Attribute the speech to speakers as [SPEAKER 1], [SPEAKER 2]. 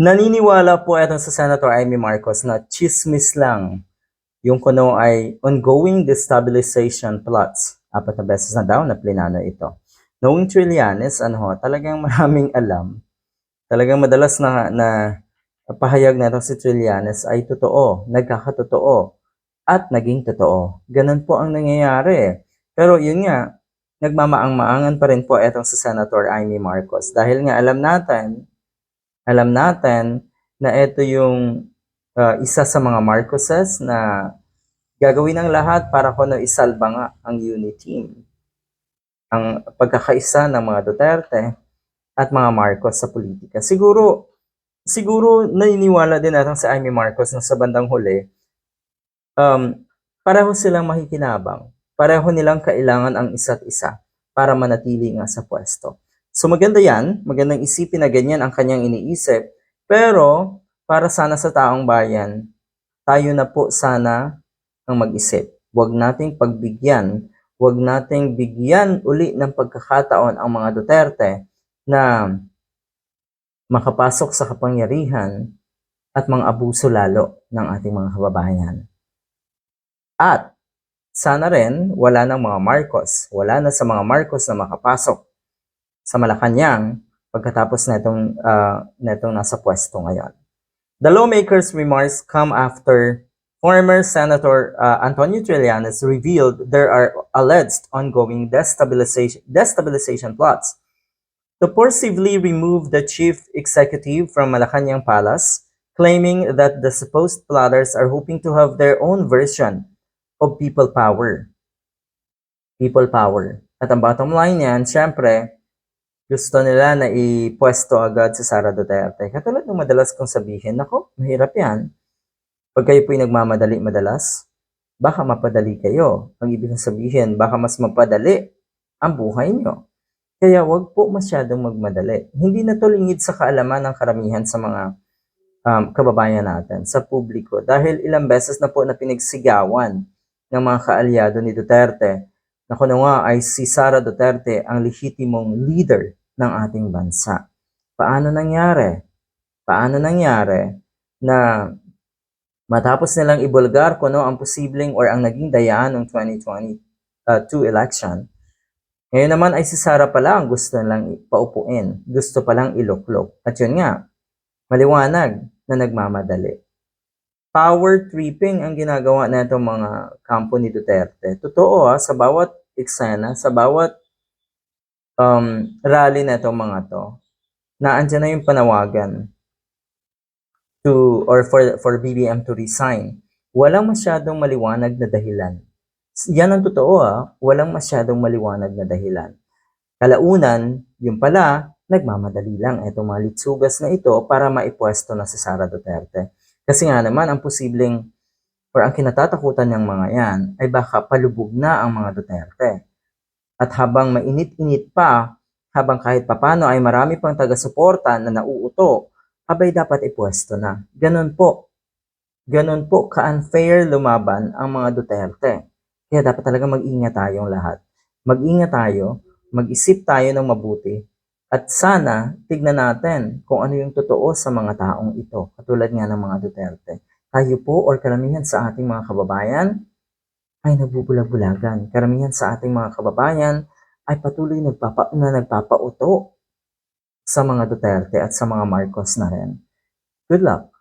[SPEAKER 1] Naniniwala po etong sa Senator Amy Marcos na chismis lang yung kuno ay ongoing destabilization plots. Apat na beses na daw na plinano ito. Knowing Trillanes, ano talagang maraming alam. Talagang madalas na, na pahayag na ito si Trillanes ay totoo, nagkakatotoo, at naging totoo. Ganun po ang nangyayari. Pero yun nga, nagmamaang-maangan pa rin po etong si Senator Amy Marcos. Dahil nga alam natin, alam natin na ito yung uh, isa sa mga Marcoses na gagawin ng lahat para kuno isalba nga ang unity team. Ang pagkakaisa ng mga Duterte at mga Marcos sa politika. Siguro, siguro naniniwala din natin sa Amy Marcos na sa bandang huli, um, pareho silang makikinabang. Pareho nilang kailangan ang isa't isa para manatili nga sa pwesto. So maganda yan, magandang isipin na ganyan ang kanyang iniisip, pero para sana sa taong bayan, tayo na po sana ang mag-isip. Huwag nating pagbigyan, huwag nating bigyan uli ng pagkakataon ang mga Duterte na makapasok sa kapangyarihan at mga abuso lalo ng ating mga kababayan. At sana rin wala ng mga Marcos, wala na sa mga Marcos na makapasok sa Malacanang pagkatapos netong, uh, netong nasa pwesto ngayon. The lawmakers' remarks come after former Senator uh, Antonio Trillanes revealed there are alleged ongoing destabilization, destabilization plots to forcibly remove the chief executive from Malacanang Palace, claiming that the supposed plotters are hoping to have their own version of people power. People power. At ang bottom line yan, syempre, gusto nila na ipwesto agad si Sara Duterte. Katulad ng madalas kong sabihin, nako, mahirap yan. Pag kayo po'y nagmamadali madalas, baka mapadali kayo. Ang ibig sabihin, baka mas mapadali ang buhay nyo. Kaya wag po masyadong magmadali. Hindi na to lingid sa kaalaman ng karamihan sa mga um, kababayan natin, sa publiko. Dahil ilang beses na po na pinagsigawan ng mga kaalyado ni Duterte na kuno nga ay si Sara Duterte ang lehitimong leader ng ating bansa. Paano nangyari? Paano nangyari na matapos nilang ibulgar kuno ang posibleng or ang naging dayaan ng 2022 uh, election, ngayon naman ay si Sara pala ang gusto nilang paupuin, gusto palang iluklok. At yun nga, maliwanag na nagmamadali. Power tripping ang ginagawa na itong mga kampo ni Duterte. Totoo ha, sa bawat eksena, sa bawat um, rally na itong mga to, naandyan na yung panawagan to or for for BBM to resign. Walang masyadong maliwanag na dahilan. Yan ang totoo ah, walang masyadong maliwanag na dahilan. Kalaunan, yung pala, nagmamadali lang itong mga litsugas na ito para maipwesto na si Sara Duterte. Kasi nga naman, ang posibleng or ang kinatatakutan ng mga yan ay baka palubog na ang mga Duterte. At habang mainit-init pa, habang kahit papano ay marami pang taga-suporta na nauuto, abay dapat ipwesto na. Ganon po. Ganon po ka-unfair lumaban ang mga Duterte. Kaya dapat talaga mag-ingat tayong lahat. Mag-ingat tayo, mag-isip tayo ng mabuti, at sana tignan natin kung ano yung totoo sa mga taong ito, katulad nga ng mga Duterte. Tayo po or karamihan sa ating mga kababayan ay nagbubulag-bulagan. Karamihan sa ating mga kababayan ay patuloy nagpapa, na nagpapauto sa mga Duterte at sa mga Marcos na rin. Good luck!